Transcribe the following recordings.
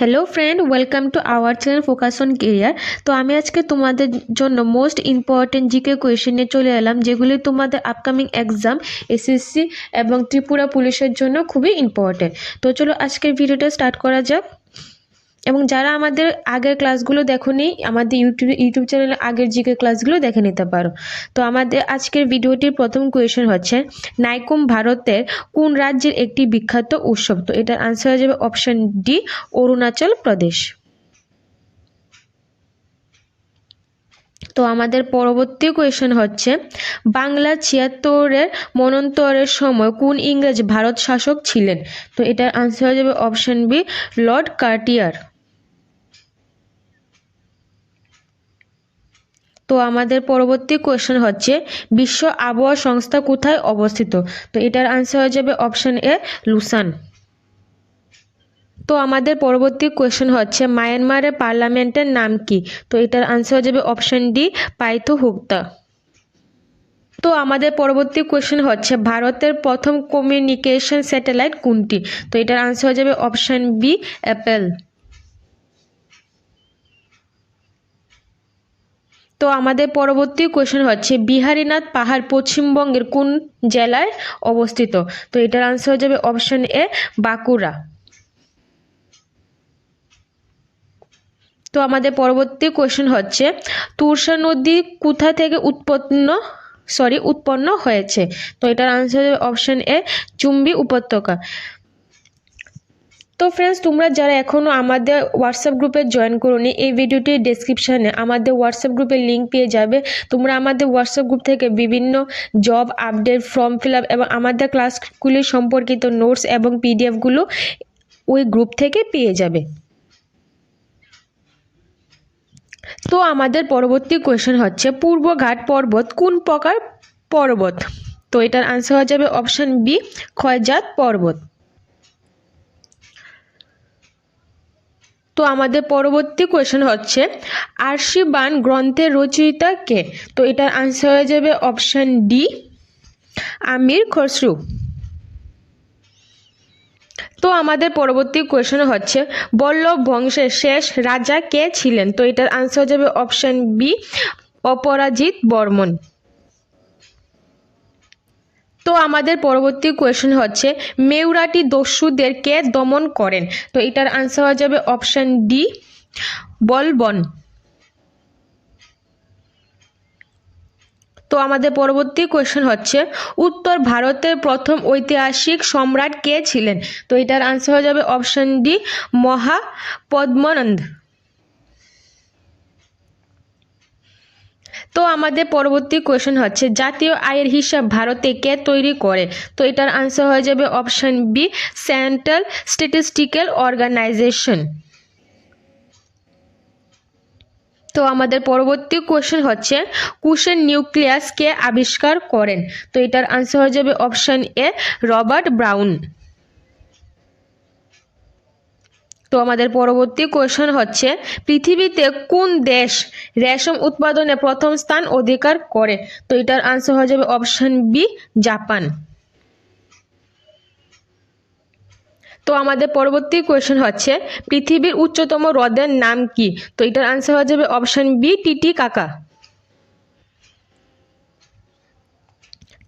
Hello friend welcome to our channel focus on career তো আমি আজকে তোমাদের জন্য মোস্ট ইম্পর্টেন্ট জিকে কোয়েশ্চেন নিয়ে চলে এলাম, যেগুলি তোমাদের আপকামিং এক্সাম এসএসসি এবং ত্রিপুরা পুলিশের জন্য খুবই ইম্পর্টেন্ট তো চলো আজকের ভিডিওটা স্টার্ট করা যাক। এবং যারা আমাদের আগের ক্লাসগুলো দেখনি, আমাদের ইউটিউব ইউটিউব চ্যানেলে আগের জিকে ক্লাসগুলো দেখে নিতে পারো। তো আমাদের আজকের ভিডিওটির প্রথম কোয়েশন হচ্ছে, নাইকুম ভারতের কোন রাজ্যের একটি বিখ্যাত উৎসব? তো এটার আনসার হয়ে যাবে অপশান ডি অরুণাচল প্রদেশ। তো আমাদের পরবর্তী কোয়েশ্চেন হচ্ছে, বাংলা ছিয়াত্তরের মনন্তরের সময় কোন ইংরেজ ভারত শাসক ছিলেন? তো এটার আনসার হয়ে যাবে অপশন বি লর্ড কার্টিয়ার তো আমাদের পরবর্তী কোয়েশ্চেন হচ্ছে, বিশ্ব আবহাওয়া সংস্থা কোথায় অবস্থিত? তো এটার আনসার হয়ে যাবে অপশন এ লুসান তো আমাদের পরবর্তী কোয়েশ্চেন হচ্ছে, মায়ানমারের পার্লামেন্টের নাম কি? তো এটার আনসার হয়ে যাবে অপশন ডি পাইথু হুক্তা তো আমাদের পরবর্তী কোয়েশ্চেন হচ্ছে, ভারতের প্রথম কমিউনিকেশন স্যাটেলাইট কোনটি? তো এটার আনসার হয়ে যাবে অপশন বি অ্যাপেল তো আমাদের পরবর্তী কোয়েশ্চেন হচ্ছে, বিহারীনাথ পাহাড় পশ্চিমবঙ্গের কোন জেলায় অবস্থিত? তো এটার আনসার হয়ে যাবে অপশন এ বাঁকুড়া। তো আমাদের পরবর্তী কোয়েশ্চেন হচ্ছে তুরসা নদী কোথা থেকে উৎপন্ন সরি উৎপন্ন হয়েছে? তো এটার আনসার অপশন এ চুম্বি উপত্যকা। তো ফ্রেন্ডস তোমরা যারা এখনও আমাদের হোয়াটসঅ্যাপ গ্রুপে জয়েন করোনি, এই ভিডিওটির ডেসক্রিপশানে আমাদের হোয়াটসঅ্যাপ গ্রুপের লিঙ্ক পেয়ে যাবে। তোমরা আমাদের হোয়াটসঅ্যাপ গ্রুপ থেকে বিভিন্ন job update form fill up এবং আমাদের ক্লাসগুলি সম্পর্কিত নোটস এবং পিডিএফগুলো ওই গ্রুপ থেকে পেয়ে যাবে। তো আমাদের পরবর্তী কোয়েশ্চেন হচ্ছে পূর্বঘাট পর্বত কোন প্রকার পর্বত? তো এটার আনসার হয়ে যাবে অপশান বি ক্ষয়জাত পর্বত। তো আমাদের পরবর্তী কোয়েশ্চেন হচ্ছে, আরশি বান গ্রন্থের রচয়িতা কে? তো এটার আনসার হয়ে যাবে অপশান ডি আমির খসরু। তো আমাদের পরবর্তী কোয়েশন হচ্ছে, বল্লভ বংশের শেষ রাজা কে ছিলেন? তো এটার আনসার যাবে অপশন বি অপরাজিত বর্মন। তো আমাদের পরবর্তী কোয়েশন হচ্ছে, মেউরাটি দস্যুদের কে দমন করেন? তো এটার আনসার হয়ে যাবে অপশন ডি বলবন। তো আমাদের পরবর্তী কোয়েশ্চেন হচ্ছে, উত্তর ভারতের প্রথম ঐতিহাসিক সম্রাট কে ছিলেন? তো এটার আনসার হয়ে যাবে অপশন ডি মহা পদ্মানন্দ তো আমাদের পরবর্তী কোয়েশ্চেন হচ্ছে, জাতীয় আয়ের হিসাব ভারতে কে তৈরি করে? তো এটার আনসার হয়ে যাবে option B central statistical organisation তো আমাদের পরবর্তী কোয়েশ্চেন হচ্ছে, কুশের নিউক্লিয়াস কে আবিষ্কার করেন? তো এটার আনসার হয়ে যাবে অপশন এ রবার্ট ব্রাউন। তো আমাদের পরবর্তী কোয়েশ্চেন হচ্ছে, পৃথিবীতে কোন দেশ রেশম উৎপাদনে প্রথম স্থান অধিকার করে? তো এটার আনসার হয়ে যাবে অপশন বি জাপান। তো আমাদের পরবর্তী কোয়েশ্চেন হচ্ছে, পৃথিবীর উচ্চতম হ্রদের নাম কি? তো এটার আনসার হয়ে যাবে অপশান বি টিটি কাকা।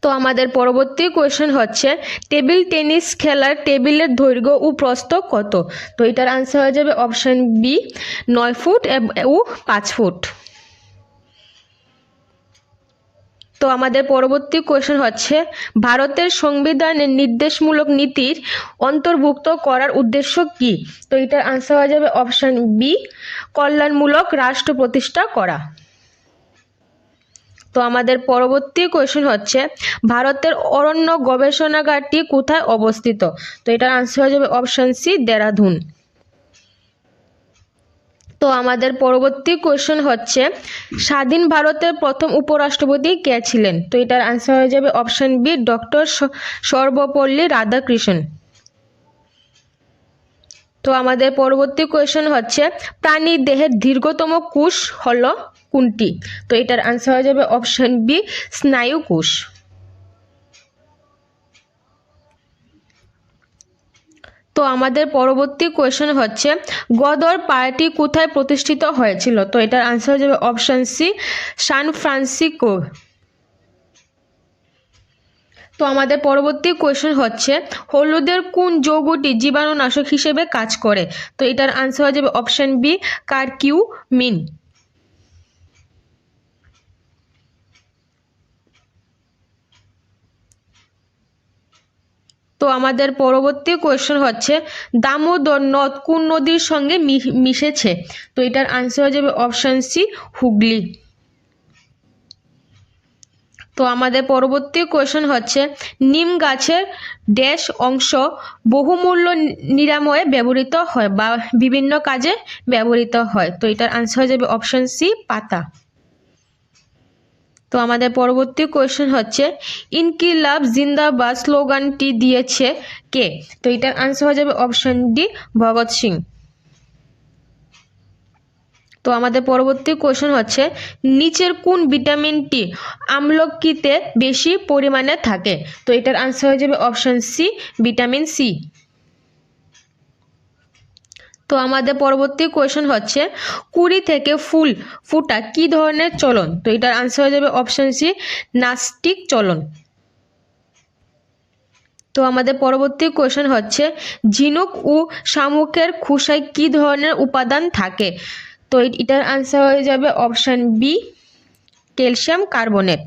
তো আমাদের পরবর্তী কোয়েশ্চেন হচ্ছে, টেবিল টেনিস খেলার টেবিলের দৈর্ঘ্য ও প্রস্থ কত? তো এটার আনসার হয়ে যাবে অপশন বি নয় ফুট ও পাঁচ ফুট। তো আমাদের পরবর্তী কোয়েশন হচ্ছে, ভারতের সংবিধানের নির্দেশমূলক নীতির অন্তর্ভুক্ত করার উদ্দেশ্য কি? তো এটার আনসার হয়ে যাবে অপশন বি কল্যাণমূলক রাষ্ট্র প্রতিষ্ঠা করা। তো আমাদের পরবর্তী কোয়েশন হচ্ছে, ভারতের অরণ্য গবেষণাগারটি কোথায় অবস্থিত? তো এটার আনসার হয়ে যাবে অপশান সি দেরাদুন। তো আমাদের পরবর্তী কোয়েশ্চেন হচ্ছে, স্বাধীন ভারতের প্রথম উপরাষ্ট্রপতি কে ছিলেন? তো এটার আনসার হয়ে যাবে option B doctor Sarvepalli Radhakrishna. তো আমাদের পরবর্তী কোয়েশ্চেন হচ্ছে, প্রাণী দেহের দীর্ঘতম কোষ হল কোনটি? তো এটার আনসার হয়ে যাবে অপশন বি স্নায়ু কোষ তো আমাদের পরবর্তী কোয়েশ্চেন হচ্ছে, গদর পার্টি কোথায় প্রতিষ্ঠিত হয়েছিল? তো এটার আনসার হয়ে যাবে অপশান সি সান ফ্রান্সিসকো। তো আমাদের পরবর্তী কোয়েশ্চেন হচ্ছে, হলুদের কোন যৌগটি জীবাণুনাশক হিসেবে কাজ করে? তো এটার আনসার হয়ে যাবে অপশান বি কারকিউমিন তো আমাদের পরবর্তী কোয়েশ্চেন হচ্ছে, দামোদর নদ কোন নদীর সঙ্গে মিশেছে? তো এটার আনসার হয়ে যাবে অপশান সি হুগলি। তো আমাদের পরবর্তী কোয়েশ্চেন হচ্ছে, নিম গাছের ড্যাশ অংশ বহুমূল্য নিরাময়ে ব্যবহৃত হয় বা বিভিন্ন কাজে ব্যবহৃত হয়। তো এটার আনসার হয়ে যাবে অপশান সি পাতা। তো আমাদের পরবর্তী কোয়েশ্চেন হচ্ছে, ইনকিলাব জিন্দাবাদ স্লোগানটি দিয়েছে কে? তো এটার আনসার হয়ে যাবে অপশান ডি ভগৎ সিং। তো আমাদের পরবর্তী কোয়েশ্চেন হচ্ছে, নিচের কোন ভিটামিনটি আমলকিতে বেশি পরিমাণে থাকে? তো এটার আনসার হয়ে যাবে অপশান সি ভিটামিন সি তো আমাদের পরবর্তী কোয়েশ্চেন হচ্ছে, কুড়ি থেকে ফুল ফুটা কি ধরনের চলন? তো এটার আনসার হয়ে যাবে অপশান সি নাস্টিক চলন। তো আমাদের পরবর্তী কোয়েশ্চেন হচ্ছে, ঝিনুক ও শামুকের খোসায় কি ধরনের উপাদান থাকে? তো এটার আনসার হয়ে যাবে অপশান বি ক্যালসিয়াম কার্বনেট।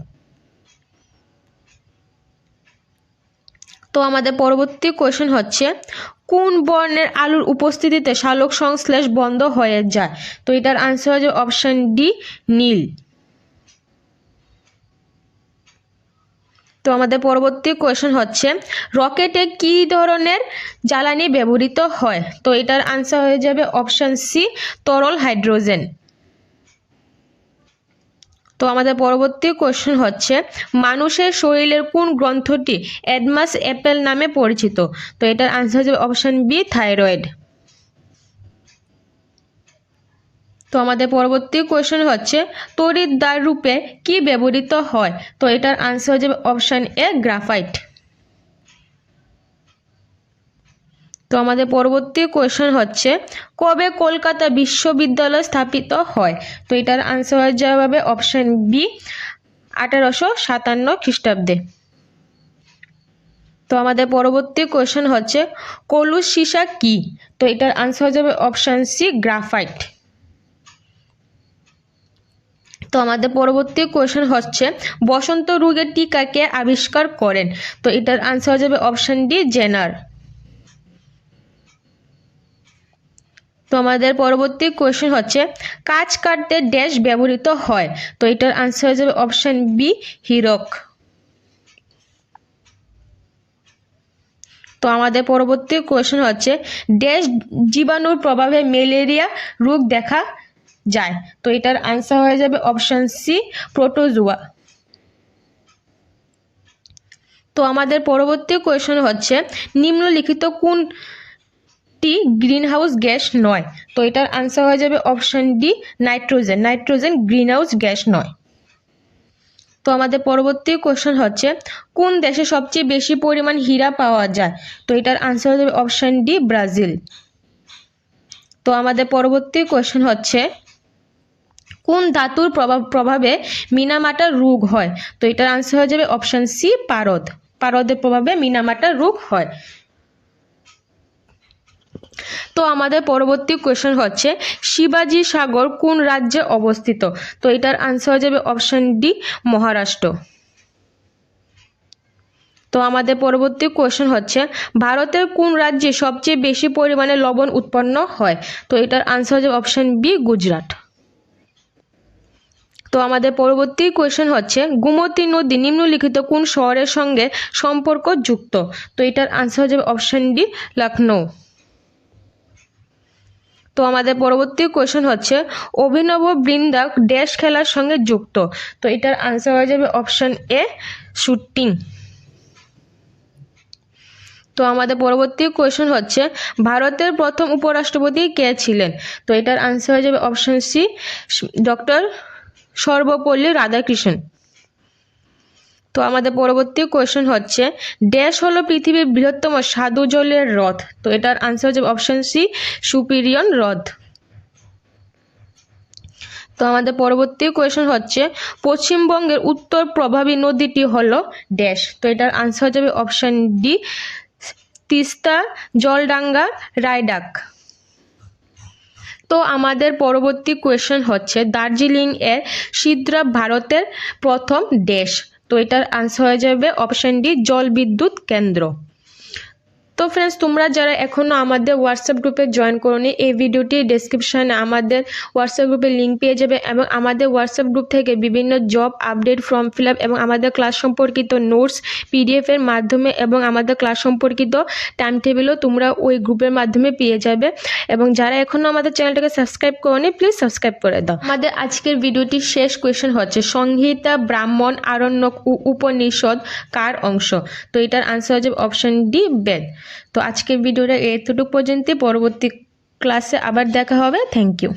তো আমাদের পরবর্তী কোয়েশ্চেন হচ্ছে কোন বর্ণের আলুর উপস্থিতিতে সালোক সংশ্লেষ বন্ধ হয়ে যায়? তো এটার আনসার যাবে অপশান ডি নীল। তো আমাদের পরবর্তী কোয়েশন হচ্ছে রকেটে কি ধরনের জ্বালানি ব্যবহৃত হয়? তো এটার আনসার হয়ে যাবে অপশান সি তরল হাইড্রোজেন তো আমাদের পরবর্তী কোয়েশ্চেন হচ্ছে, মানুষের শরীরের কোন গ্রন্থটি অ্যাডমাস অ্যাপেল নামে পরিচিত? তো এটার আনসার হচ্ছে অপশান বি থাইরয়েড তো আমাদের পরবর্তী কোয়েশ্চেন হচ্ছে তড়িৎদ্বার রূপে কি ব্যবহৃত হয়? তো এটার আনসার হচ্ছে অপশান এ গ্রাফাইট তো আমাদের পরবর্তী কোয়েশ্চেন হচ্ছে, কবে কলকাতা বিশ্ববিদ্যালয় স্থাপিত হয়? তো এটার আনসার হয়ে যাবে অপশান বি আঠারোশো সাতান্ন খ্রিস্টাব্দে। তো আমাদের পরবর্তী কোয়েশ্চেন হচ্ছে, কলুষ সীসা কি? তো এটার আনসার হয়ে যাবে অপশান সি গ্রাফাইট তো আমাদের পরবর্তী কোয়েশ্চেন হচ্ছে, বসন্ত রোগের টিকা কে আবিষ্কার করেন। তো এটার আনসার হয়ে যাবে অপশান ডি জেনার। তো আমাদের পরবর্তী কোয়েশ্চেন হচ্ছে, কাজ কাটতে ড্যাশ ব্যবহৃত হয়? তো এটার আনসার হয়ে যাবে অপশান বি হিরক। তো আমাদের পরবর্তী কোয়েশ্চেন হচ্ছে ড্যাশ জীবাণুর প্রভাবে ম্যালেরিয়া রোগ দেখা যায়। তো এটার আনসার হয়ে যাবে অপশান সি প্রোটোজোয়া তো আমাদের পরবর্তী কোয়েশ্চেন হচ্ছে, নিম্নলিখিত কোনটি গ্রিন হাউস গ্যাস নয়। তো এটার আনসার হয়ে যাবে option D nitrogen nitrogen greenhouse gas নয়। তো আমাদের পরবর্তী কোয়েশ্চেন হচ্ছে, কোন দেশে সবচেয়ে বেশি পরিমাণ হীরা পাওয়া যায়? তো এটার আনসার হয়ে যাবে অপশান ডি ব্রাজিল। তো আমাদের পরবর্তী কোয়েশ্চেন হচ্ছে, কোন ধাতুর প্রভাব, প্রভাবে মিনামাটার রোগ হয়? তো এটার আনসার হয়ে যাবে অপশান সি পারদ। পারদের প্রভাবে মিনামাটার রোগ হয়। তো আমাদের পরবর্তী কোয়েশ্চেন হচ্ছে, শিবাজি সাগর কোন রাজ্যে অবস্থিত? তো এটার আনসার হয়ে যাবে অপশান ডি মহারাষ্ট্র। তো আমাদের পরবর্তী কোয়েশ্চেন হচ্ছে, ভারতের কোন রাজ্যে সবচেয়ে বেশি পরিমাণে লবণ উৎপন্ন হয়? তো এটার আনসার হয়ে যাবে অপশান বি গুজরাট। তো আমাদের পরবর্তী কোয়েশ্চেন হচ্ছে, গোমতী নদী নিম্নলিখিত কোন শহরের সঙ্গে সম্পর্ক যুক্ত তো এটার আনসার হয়ে যাবে অপশান ডি লখনৌ তো আমাদের পরবর্তী কোয়েশ্চেন হচ্ছে, অভিনব বৃন্দা ড্যাশ খেলার সঙ্গে যুক্ত। তো এটার আনসার হয়ে যাবে অপশান এ শুটিং তো আমাদের পরবর্তী কোয়েশ্চেন হচ্ছে, ভারতের প্রথম উপরাষ্ট্রপতি কে ছিলেন? তো এটার আনসার হয়ে যাবে option C doctor Sarvepalli Radhakrishnan. তো আমাদের পরবর্তী কোয়েশ্চেন হচ্ছে ড্যাশ হলো পৃথিবীর বৃহত্তম স্বাদু জলের হ্রদ। তো এটার আনসার হচ্ছে অপশন সি সুপিরিয়ন হ্রদ। তো আমাদের পরবর্তী কোয়েশ্চেন হচ্ছে, পশ্চিমবঙ্গের উত্তর প্রভাবী নদীটি হলো ড্যাশ তো এটার আনসার যাবে অপশন ডি তিস্তা, জলডাঙ্গা, রায়ডাক। তো আমাদের পরবর্তী কোয়েশ্চেন হচ্ছে, দার্জিলিং এর সিদ্রা ভারতের প্রথম দেশ তো এটার আনসার হয়ে যাবে অপশান ডি জল বিদ্যুৎ কেন্দ্র। তো ফ্রেন্ডস তোমরা যারা এখনও আমাদের হোয়াটসঅ্যাপ গ্রুপে জয়েন করোনি, এই ভিডিওটি ডেসক্রিপশনে আমাদের হোয়াটসঅ্যাপ গ্রুপে লিঙ্ক পেয়ে যাবে এবং আমাদের হোয়াটসঅ্যাপ গ্রুপ থেকে বিভিন্ন জব আপডেট ফর্ম ফিল এবং আমাদের ক্লাস সম্পর্কিত নোটস পিডিএফের মাধ্যমে এবং আমাদের ক্লাস সম্পর্কিত টাইম টেবিলও তোমরা ওই গ্রুপের মাধ্যমে পেয়ে যাবে। এবং যারা এখনও আমাদের চ্যানেলটাকে সাবস্ক্রাইব করোনি প্লিজ সাবস্ক্রাইব করে দাও। আমাদের আজকের ভিডিওটির শেষ কোয়েশ্চেন হচ্ছে, সংহিতা ব্রাহ্মণ আরণ্যক উপনিষদ কার অংশ? তো এটার আনসার হচ্ছে অপশন ডি বেদ। তো আজকের ভিডিওটা এতটুকু পর্যন্ত পরবর্তী ক্লাসে আবার দেখা হবে। Thank you